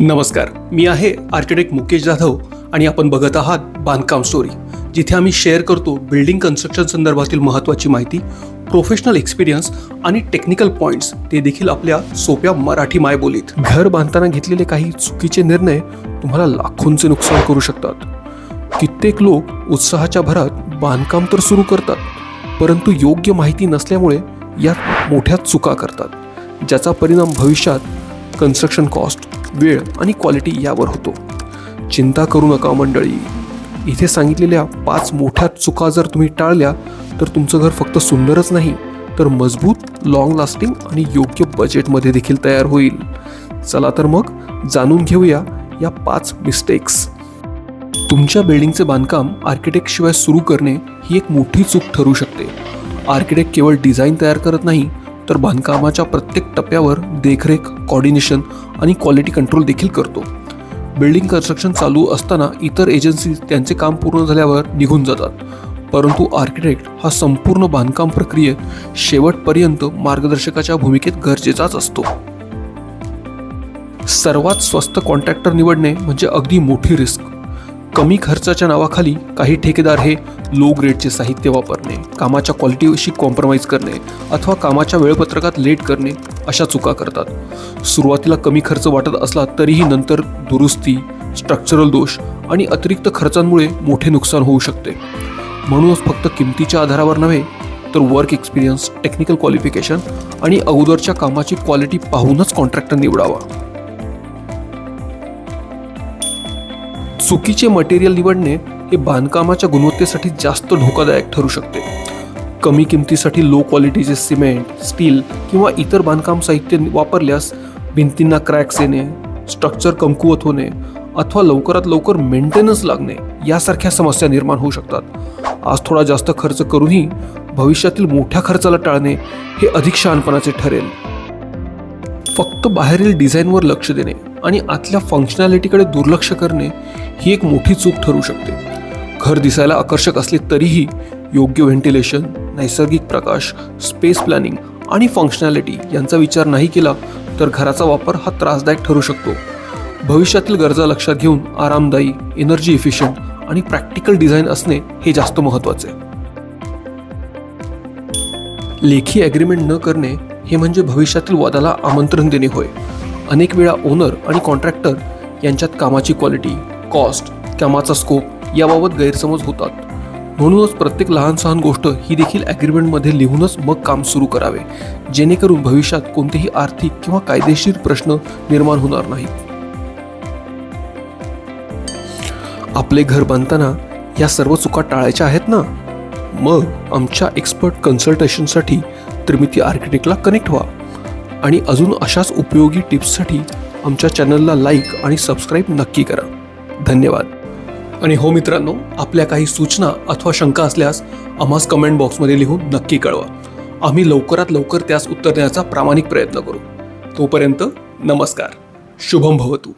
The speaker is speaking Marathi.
नमस्कार. मी आहे आर्किटेक्ट मुकेश जाधव आणि आपण बघत आहात बांधकाम स्टोरी जिथे आम्ही शेअर करतो बिल्डिंग कन्स्ट्रक्शन संदर्भातील महत्त्वाची माहिती प्रोफेशनल एक्सपिरियन्स आणि टेक्निकल पॉईंट्स ते देखील आपल्या सोप्या मराठी मायबोलीत. घर बांधताना घेतलेले काही चुकीचे निर्णय तुम्हाला लाखोंचे नुकसान करू शकतात. कित्येक लोक उत्साहाच्या भरात बांधकाम तर सुरू करतात परंतु योग्य माहिती नसल्यामुळे यात मोठ्या चुका करतात ज्याचा परिणाम भविष्यात कन्स्ट्रक्शन कॉस्ट वेळ आणि क्वालिटी यावर होतो. चिंता करू नका मंडळी. इथे सांगितलेल्या पाच मोठ्या चुका जर तुम्ही टाळल्या तर तुमचं घर फक्त सुंदरच नाही तर मजबूत लॉंग लास्टिंग आणि योग्य बजेटमध्ये देखील तयार होईल. चला तर मग जाणून घेऊया या पाच मिस्टेक्स तुमच्या बिल्डिंगचे बांधकाम आर्किटेक्टशिवाय सुरू करणे ही एक मोठी चूक ठरू शकते. आर्किटेक्ट केवळ डिझाईन तयार करत नाही तर बांधकामाच्या प्रत्येक टप्प्यावर देखरेख कॉर्डिनेशन आणि क्वालिटी कंट्रोल देखील करतो. बिल्डिंग कन्स्ट्रक्शन चालू असताना इतर एजन्सी त्यांचे काम पूर्ण झाल्यावर निघून जातात. परंतु आर्किटेक्ट हा संपूर्ण बांधकाम प्रक्रियेत शेवटपर्यंत मार्गदर्शकाच्या भूमिकेत गरजेचाच असतो. सर्वात स्वस्त कॉन्ट्रॅक्टर निवडणे म्हणजे अगदी मोठी रिस्क कमी खर्चाच्या नावाखाली काही ठेकेदार हे लो ग्रेडचे साहित्य वापरणे कामाच्या क्वालिटीशी कॉम्प्रोमाइज करणे अथवा कामाच्या वेळपत्रकात लेट करणे अशा चुका करतात. सुरुवातीला कमी खर्च वाटत असला तरीही नंतर दुरुस्ती स्ट्रक्चरल दोष आणि अतिरिक्त खर्चांमुळे मोठे नुकसान होऊ शकते. म्हणूनच फक्त किमतीच्या आधारावर नव्हे तर वर्क एक्सपिरियन्स टेक्निकल क्वालिफिकेशन आणि अगोदरच्या कामाची क्वालिटी पाहूनच कॉन्ट्रॅक्टर निवडावा. चुकीचे मटेरियल निवडणे हे बांधकामाच्या गुणवत्तेसाठी जास्त धोकादायक ठरू शकते. कमी किमतीसाठी लो क्वालिटीचे सिमेंट स्टील किंवा इतर बांधकाम साहित्य वापरल्यास भिंतींना क्रॅक्स येणे स्ट्रक्चर कमकुवत होणे अथवा लवकरात लवकर मेंटेनन्स लागणे यासारख्या समस्या निर्माण होऊ शकतात. आज थोडा जास्त खर्च करूनही भविष्यातील मोठ्या खर्चाला टाळणे हे अधिक शहाणपणाचे ठरेल. फक्त बाहेरील डिझाईनवर लक्ष देणे आणि आतल्या फंक्शनॅलिटीकडे दुर्लक्ष करणे ही एक मोठी चूक ठरू शकते. घर दिसायला आकर्षक असले तरीही योग्य व्हेंटिलेशन नैसर्गिक प्रकाश स्पेस प्लॅनिंग आणि फंक्शनॅलिटी यांचा विचार नाही केला तर घराचा वापर हा त्रासदायक ठरू शकतो. भविष्यातील गरजा लक्षात घेऊन आरामदायी एनर्जी इफिशियंट आणि प्रॅक्टिकल डिझाईन असणे हे जास्त महत्त्वाचे. लेखी ॲग्रीमेंट न करणे हे म्हणजे भविष्यातील वादाला आमंत्रण देणे होय. अनेक वेळा ओनर आणि कॉन्ट्रॅक्टर यांच्यात कामाची क्वालिटी कॉस्ट कामाचा स्कोप याबाबत गैरसमज होतात. म्हणूनच प्रत्येक लहान सहान गोष्ट ही देखील ॲग्रीमेंटमध्ये लिहूनच मग काम सुरू करावे जेणेकरून भविष्यात कोणतेही आर्थिक किंवा कायदेशीर प्रश्न निर्माण होणार नाहीत. आपले घर बांधताना या सर्व चुका टाळायच्या आहेत ना? मग आमच्या एक्सपर्ट कन्सल्टेशनसाठी त्रिमिती आर्किटेक्टला कनेक्ट व्हा. आणि अजून अशाच उपयोगी टिप्ससाठी आमच्या चॅनलला लाईक आणि सबस्क्राईब नक्की करा. धन्यवाद. आणि हो मित्रांनो आपल्या काही सूचना अथवा शंका असल्यास आम्हास कमेंट बॉक्समध्ये लिहून नक्की कळवा. आम्ही लवकरात लवकर त्यास उत्तर देण्याचा प्रामाणिक प्रयत्न करू. तोपर्यंत नमस्कार. शुभम भवतू.